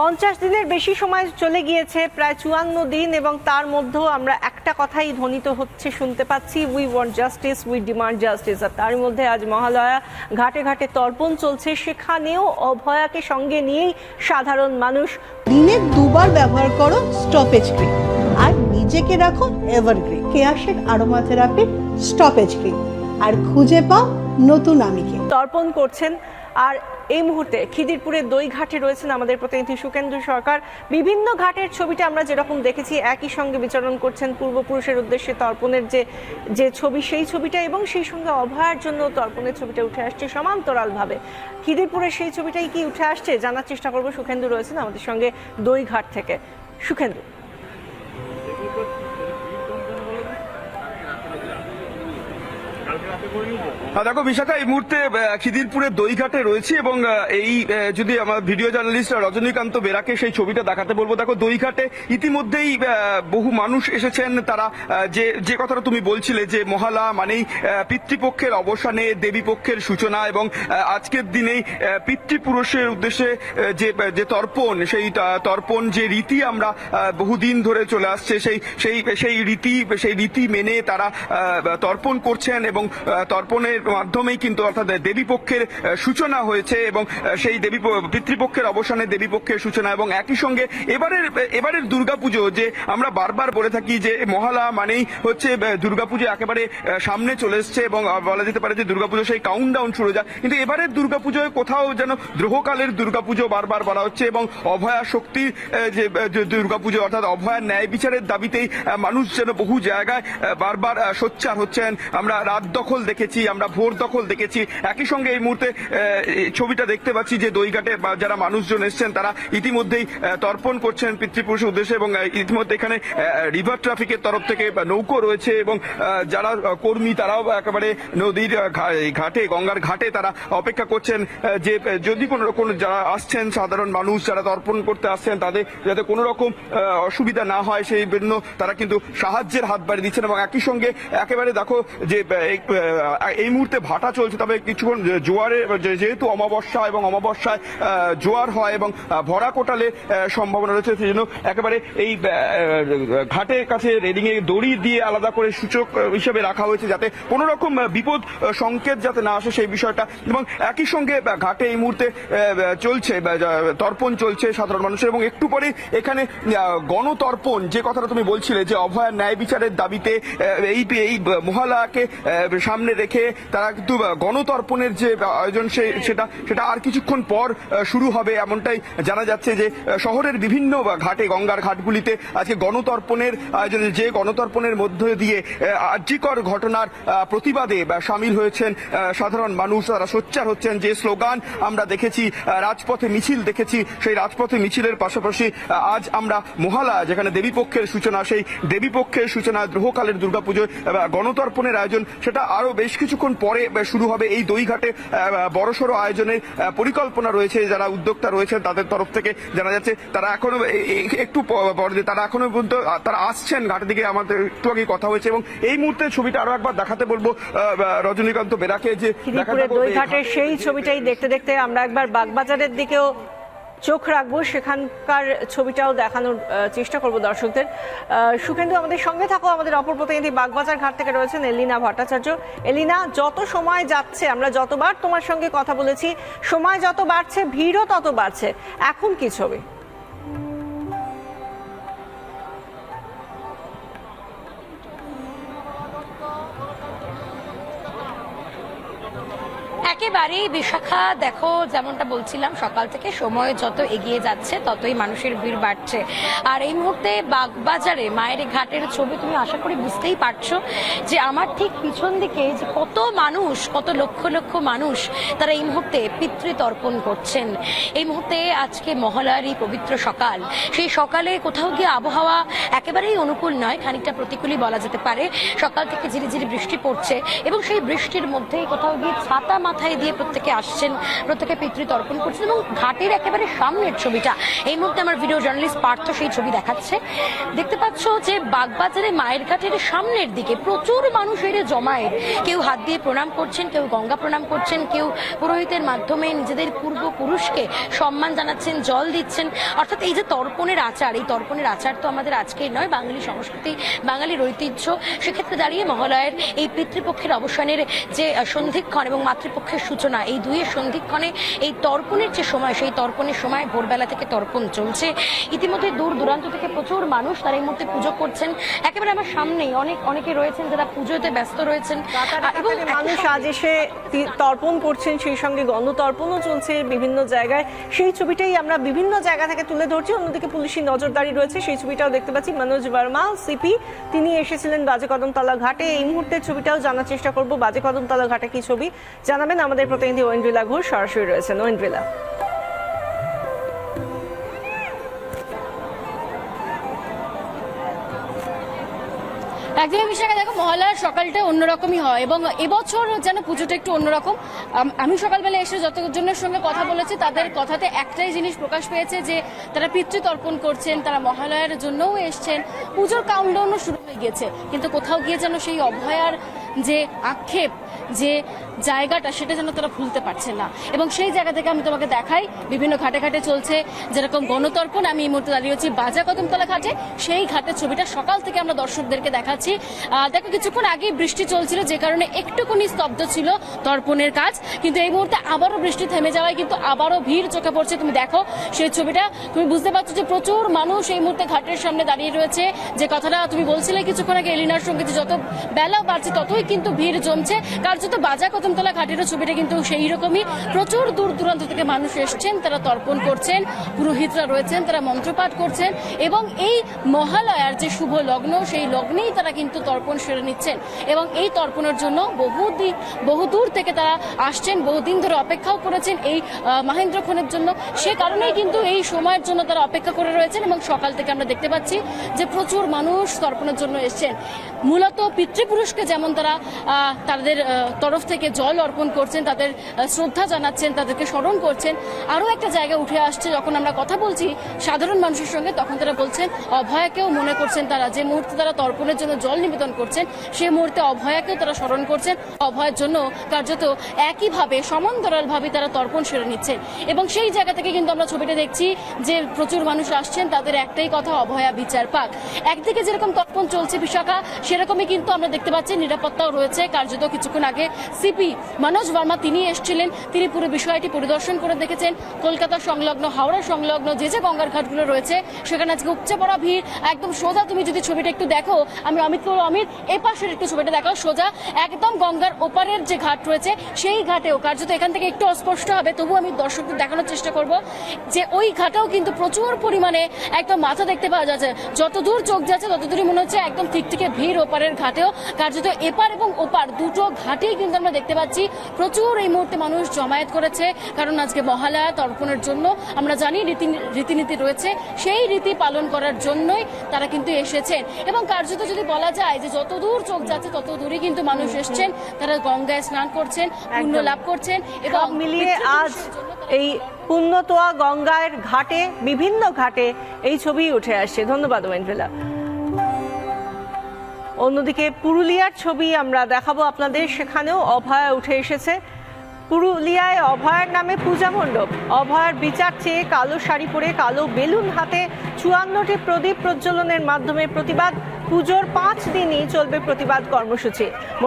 পঞ্চাশ দিনের বেশি সময় চলে গিয়েছে প্রায় চুয়ান্ন দিন এবং তার মধ্যেও আমরা একটা কথাই ধ্বনিত হচ্ছে শুনতে পাচ্ছি we want justice we demand justice আর তার মধ্যে আজ মহালয়া ঘাটে ঘাটে তর্পণ চলছে সেখানেও অভয়াকে সঙ্গে নিয়েই সাধারণ মানুষ। দিনে দুবার ব্যবহার করো স্টপেজ ক্রিম আর নিজেকে রাখো এভারগ্রিন কেয়াশের আরোমা থেরাপি স্টপেজ ক্রিম আর খুঁজে পাও নতুন আমিকে। তর্পণ করছেন আর এই মুহূর্তে খিদিরপুরের দই ঘাটে রয়েছেন আমাদের প্রতিনিধি সুকেন্দ্র সরকার। বিভিন্ন ঘাটের ছবিটা আমরা যেরকম দেখেছি, একই সঙ্গে বিচরণ করছেন পূর্বপুরুষের উদ্দেশ্যে তর্পণের যে যে ছবি, সেই ছবিটা এবং সেই সঙ্গে অভয়ার জন্য তর্পণের ছবিটা উঠে আসছে সমান্তরালভাবে। খিদিরপুরের সেই ছবিটাই কি উঠে আসছে জানার চেষ্টা করব সুখেন্দু রয়েছেন আমাদের সঙ্গে দই ঘাট থেকে। সুখেন্দু দেখো বিশাখা এই মুহূর্তে খিদিরপুরের দইঘাটে রয়েছে এবং এই যদি আমার ভিডিও জার্নালিস্ট রজনীকান্ত বেরাকে সেই ছবিটা দেখাতে বলব, দেখো, দইঘাটে ইতিমধ্যেই বহু মানুষ এসেছেন, তারা যে যে কথাটা তুমি বলছিলে যে মহালা মানেই পিতৃপক্ষের অবসানে, দেবীপক্ষের সূচনা এবং আজকের দিনেই পিতৃপুরুষের উদ্দেশ্যে যে যে তর্পণ, সেই তর্পণ যে রীতি আমরা বহুদিন ধরে চলে আসছে, সেই সেই সেই রীতি সেই রীতি মেনে তারা তর্পণ করছেন এবং তর্পণের মাধ্যমেই কিন্তু অর্থাৎ দেবীপক্ষের সূচনা হয়েছে এবং সেই দেবী পিতৃপক্ষের অবসানে দেবীপক্ষের সূচনা এবং একই সঙ্গে এবারের এবারের দুর্গাপুজো যে আমরা বারবার বলে থাকি যে মহালা মানেই হচ্ছে দুর্গাপুজো একেবারে সামনে চলে এসছে এবং বলা যেতে পারে যে দুর্গাপুজো সেই কাউন্টডাউন শুরু যায়। কিন্তু এবারের দুর্গাপুজোয় কোথাও যেন দ্রোহকালের দুর্গাপুজো বারবার বলা হচ্ছে এবং অভয়া শক্তি যে দুর্গাপুজো অর্থাৎ অভয়ার ন্যায় বিচারের দাবিতেই মানুষ যেন বহু জায়গায় বারবার সোচ্চার হচ্ছেন। আমরা রাত দখল দেখেছি, আমরা ভোর দখল দেখেছি। একই সঙ্গে এই মুহূর্তে ছবিটা দেখতে পাচ্ছি যে দইঘাটে যারা মানুষজন এসছেন, তারা ইতিমধ্যেই তর্পণ করছেন পিতৃপুরুষের উদ্দেশ্যে এবং ইতিমধ্যে এখানে রিভার ট্রাফিকের তরফ থেকে নৌকো রয়েছে এবং যারা কর্মী, তারাও একেবারে নদীর ঘাটে, গঙ্গার ঘাটে তারা অপেক্ষা করছেন যে, যদি কোনো রকম যারা আসছেন, সাধারণ মানুষ যারা তর্পণ করতে আসছেন, তাদের যাতে কোনো রকম অসুবিধা না হয়, সেই জন্য তারা কিন্তু সাহায্যের হাত বাড়িয়ে দিচ্ছেন এবং একই সঙ্গে একেবারে দেখো যে এই, মুহূর্তে ভাটা চলছে তবে কিছুক্ষণ জোয়ারে যেহেতু অমাবস্যা এবং অমাবস্যায় জোয়ার হয় এবং ভরা কোটালে সম্ভাবনা রয়েছে সেই জন্য একেবারে এই ঘাটের কাছে রেলিং এ দড়ি দিয়ে আলাদা করে সূচক হিসেবে রাখা হয়েছে যাতে কোনো রকম বিপদ সংকেত যাতে না আসে সেই বিষয়টা। এবং একই সঙ্গে ঘাটে এই মুহূর্তে চলছে তর্পণ চলছে সাধারণ মানুষের এবং একটু পরে এখানে গণতর্পণ যে কথাটা তুমি বলছিলে যে অভয়ার ন্যায় বিচারের দাবিতে এই এই মহালয়াকে আহ, সামনে রেখে তারা কিন্তু গণতর্পণের যে আয়োজন সেটা সেটা আর কিছুক্ষণ পর শুরু হবে এমনটাই জানা যাচ্ছে যে শহরের বিভিন্ন ঘাটে, গঙ্গার ঘাটগুলিতে আজকে গণতর্পণের আয়োজন, যে গণতর্পণের মধ্য দিয়ে আর্যিকর ঘটনার প্রতিবাদে সামিল হয়েছেন সাধারণ মানুষ, তারা সোচ্চার হচ্ছেন যে স্লোগান আমরা দেখেছি রাজপথে মিছিল দেখেছি, সেই রাজপথে মিছিলের পাশাপাশি আজ আমরা মহালা, যেখানে দেবীপক্ষের সূচনা, সেই দেবীপক্ষের সূচনা গ্রহকালের দুর্গাপুজোয় গণতর্পণের আয়োজন, সেটা আরও বেশ কিছুক্ষণ পরে শুরু হবে এই দইঘাটে বড়সড় আয়োজনের পরিকল্পনা রয়েছে যারা উদ্যোক্তা রয়েছেন তাদের তরফ থেকে জানা যাচ্ছে তারা এখনও একটু পরে তারা এখনও পর্যন্ত তারা আসছেন ঘাটের দিকে আমাদের একটু আগে কথা হয়েছে এবং এই মুহূর্তে ছবিটা আরও একবার দেখাতে বলব রজনীকান্ত বেরাকে যে দেখাতে খিদিরপুরের বলব দই ঘাটের সেই ছবিটাই দেখতে দেখতে আমরা একবার বাগবাজারের দিকেও চোখ রাখব, সেখানকার ছবিটাও দেখানোর চেষ্টা করব দর্শকদের। সুখেন্দু, আমাদের সঙ্গে থাকো, আমাদের অপর প্রতিনিধি বাগবাজার ঘাট থেকে রয়েছেন এলিনা ভট্টাচার্য। এলিনা, যত সময় যাচ্ছে, আমরা যতবার তোমার সঙ্গে কথা বলেছি, সময় যত বাড়ছে, ভিড়ও তত বাড়ছে। এখন কি ছবি? একেবারেই বিশাখা, দেখো, যেমনটা বলছিলাম, সকাল থেকে সময় যত এগিয়ে যাচ্ছে, ততই মানুষের ভিড় বাড়ছে। আর এই মুহূর্তে বাগবাজারে, মায়ের ঘাটের ছবি তুমি আশা করি বুঝতেই পারছ যে আমার ঠিক পিছন দিকে যে কত মানুষ, কত লক্ষ লক্ষ মানুষ তারা এই মুহূর্তে পিতৃতর্পণ করছেন। এই মুহূর্তে আজকে মহালয়ারই পবিত্র সকাল। সেই সকালে কোথাও গিয়ে আবহাওয়া একেবারেই অনুকূল নয়, খানিকটা প্রতিকূলই বলা যেতে পারে। সকাল থেকে ঝিরিঝিরি বৃষ্টি পড়ছে এবং সেই বৃষ্টির মধ্যেই কোথাও গিয়ে ছাতা মাথায় দিয়ে প্রত্যেকে আসছেন, প্রত্যেকে পিতৃ তর্পণ করছেন এবং ঘাটের একেবারে সামনের ছবিটা। এই মুহূর্তে আমার ভিডিও জার্নালিস্ট পার্থ সেই ছবি দেখাচ্ছে। দেখতে পাচ্ছ যে বাগবাজারে মায়ের ঘাটের সামনের দিকে প্রচুর মানুষ এর জমায়েত। কেউ হাত দিয়ে প্রণাম করছেন, কেউ গঙ্গা প্রণাম করছেন, কেউ পুরোহিতের মাধ্যমে নিজেদের পূর্বপুরুষকে সম্মান জানাচ্ছেন, জল দিচ্ছেন। অর্থাৎ এই যে তর্পণের আচার, এই তর্পণের আচার তো আমাদের আজকের নয়, বাঙালি সংস্কৃতি, বাঙালির ঐতিহ্য। সেক্ষেত্রে দাঁড়িয়ে মহালয়ের এই পিতৃপক্ষের অবসানের যে সন্ধিক্ষণ এবং মাতৃপক্ষের সূচনা এই দুইয়ের সন্ধিক্ষণে এই তর্পণের যে সময় সেই তর্পণের সময় ভোরবেলা থেকে তর্পণ চলছে। ইতিমধ্যে দূর দূরান্ত থেকে প্রচুর মানুষ তারা এই মুহূর্তে পুজো করছেন। একেবারে আমার সামনেই অনেক অনেকে রয়েছেন যারা পুজোতে ব্যস্ত রয়েছেন। এবং মানুষ আজ এসে তর্পণ করছেন সেই সঙ্গে গণতর্পণও চলছে বিভিন্ন জায়গায়। সেই ছবিটাই আমরা বিভিন্ন জায়গা থেকে তুলে ধরছি। অন্যদিকে পুলিশি নজরদারি রয়েছে সেই ছবিটাও দেখতে পাচ্ছি। মনোজ বর্মা সিপি তিনি এসেছিলেন বাজে কদমতলা ঘাটে। এই মুহূর্তের ছবিটাও জানার চেষ্টা করব। বাজে কদমতলা ঘাটে কি ছবি জানাবেন? আমাদের প্রতিনিধি ঐন্দ্রিলা ঘোষ সরাসরি রয়েছেন। ঐন্দ্রিলা। একদমই বিশাখা দেখো মহালয়ার সকালটা অন্যরকমই হয় এবং এবছর যেন পুজোটা একটু অন্যরকম। আমি সকালবেলা এসে যতজনের সঙ্গে কথা বলেছি, তাদের কথাতে একটাই জিনিস প্রকাশ পেয়েছে যে তারা পিতৃতর্পণ করছেন, তারা মহালয়ার জন্যও এসছেন। পুজোর কাউন্টডাউনও শুরু হয়ে গিয়েছে, কিন্তু কোথাও গিয়ে যেন সেই অভয়ার যে আক্ষেপ, যে জায়গাটা সেটা যেন তারা ভুলতে পারছে না। এবং সেই জায়গা থেকে আমি তোমাকে দেখাই, বিভিন্ন ঘাটে ঘাটে চলছে, যেরকম গণতর্পণ আমি এই মুহূর্তে দাঁড়িয়ে আছি বাজা কদমতলা ঘাটে। সেই ঘাটের ছবিটা সকাল থেকে আমরা দর্শকদেরকে দেখাচ্ছি। দেখো, কিছুক্ষণ আগে বৃষ্টি চলছিল, যে কারণে একটুকুনি স্তব্ধ ছিল তর্পণের কাজ। কিন্তু এই মুহূর্তে আবারও বৃষ্টি থেমে যাওয়ায় কিন্তু আবারও ভিড় চোখে পড়ছে। তুমি দেখো সেই ছবিটা। তুমি বুঝতে পারছ যে প্রচুর মানুষ এই মুহূর্তে ঘাটের সামনে দাঁড়িয়ে রয়েছে। যে কথাটা তুমি বলছিলে কিছুক্ষণ আগে এলিনার সঙ্গে যত বেলা বাড়ছে ততই কিন্তু ভিড় জমছে। কার্যত বাজা কদমতলা ঘাটেরও ছবিটা কিন্তু সেই রকমই প্রচুর দূর দূরান্ত থেকে মানুষ এসছেন, তারা তর্পণ করছেন, পুরোহিতরা রয়েছেন, তারা মন্ত্রপাঠ করছেন এবং এই মহালয়ার যে শুভ লগ্ন, সেই লগ্নেই তারা কিন্তু তর্পণ সেরে নিচ্ছেন এবং এই তর্পণের জন্য বহুদিন বহুদূর থেকে তারা আসছেন বহুদিন ধরে অপেক্ষাও করেছেন এই মাহেন্দ্রক্ষণের জন্য। সে কারণেই কিন্তু এই সময়ের জন্য তারা অপেক্ষা করে রয়েছেন এবং সকাল থেকে আমরা দেখতে পাচ্ছি যে প্রচুর মানুষ তর্পণের জন্য এসছেন। মূলত পিতৃপুরুষকে যেমন তারা আহ, তাদের তরফ থেকে জল অর্পণ করছেন তাদের শ্রদ্ধা জানাচ্ছেন তাদেরকে স্মরণ করছেন আরও একটা জায়গা উঠে আসছে যখন আমরা কথা বলছি সাধারণ মানুষের সঙ্গে তখন তারা বলছেন অভয়াকেও মনে করছেন তারা যে মুহূর্তে তারা তর্পণের জন্য জল নিবেদন করছেন সেই মুহূর্তে অভয়াকেও তারা স্মরণ করছেন। অভয়ের জন্য কার্যত একইভাবে সমান্তরালভাবে তারা তর্পণ সেরে নিচ্ছেন। এবং সেই জায়গা থেকে কিন্তু আমরা ছবিটা দেখছি যে প্রচুর মানুষ আসছেন তাদের একটাই কথা অভয়া বিচার পাক। একদিকে যেরকম তর্পণ চলছে বিশাখা সেরকমই কিন্তু আমরা দেখতে পাচ্ছি নিরাপত্তাও রয়েছে। কার্যত কিছুক্ষণ আগে সিপি মনোজ বর্মা তিনি এসেছিলেন। তিনি পুরো বিষয়টি পরিদর্শন করে দেখেছেন। কলকাতা সংলগ্ন হাওড়া সংলগ্ন যে যে গঙ্গার ঘাটগুলো রয়েছে সেখানে আজকে উপচে পড়া ভিড়। একদম সোজা তুমি যদি ছবিটা একটু দেখো আমি অমিত বলব, অমিত এই পাশের একটু ছবিটা দেখো সোজা একদম গঙ্গার ওপারের যে ঘাট রয়েছে সেই ঘাটেও কার্যত এখান থেকে একটু অস্পষ্ট হবে। তবু আমি দর্শকদের দেখানোর চেষ্টা করব যে ওই ঘাটেও কিন্তু প্রচুর পরিমাণে একদম মাথা দেখতে পাওয়া যাচ্ছে। যত দূর চোখ যাচ্ছে তত দূরই মনে হচ্ছে একদম ঠিক থেকে ভিড় ওপারের ঘাটেও। কার্যত এপার এবং ওপার। দুটো ঘাটেই কিন্তু আমরা দেখতে পাচ্ছি প্রচুর এই মুহূর্তে মানুষ জমায়েত করেছে কারণ আজকে মহালয়া তর্পণের জন্য আমরা জানি রীতি রীতিনীতি রয়েছে সেই রীতি পালন করার জন্যই তারা কিন্তু এসেছেন। এবং কার্যত যদি বলা যায় যে যত দূর চোখ যাচ্ছে তত দূরই কিন্তু মানুষ এসছেন। তারা গঙ্গায় স্নান করছেন পুণ্য লাভ করছেন এবং মিলিয়ে আজ এই পুণ্যতোয়া গঙ্গার ঘাটে বিভিন্ন ঘাটে এই ছবি উঠে আসছে। ধন্যবাদ ওয়েন্দ্রিলা অন্যদিকে পুরুলিয়ার ছবি আমরা দেখাবো আপনাদের, সেখানেও অভয়া উঠে এসেছে। পুরুলিয়ায় অভয়ার নামে পূজা মণ্ডপ। অভয়ার বিচার চেয়ে কালো শাড়ি পরে কালো বেলুন হাতে চুয়ান্নটি প্রদীপ প্রজ্বলনের মাধ্যমে প্রতিবাদ। পুজোর পাঁচ দিনই চলবে প্রতিবাদ কর্মসূচি।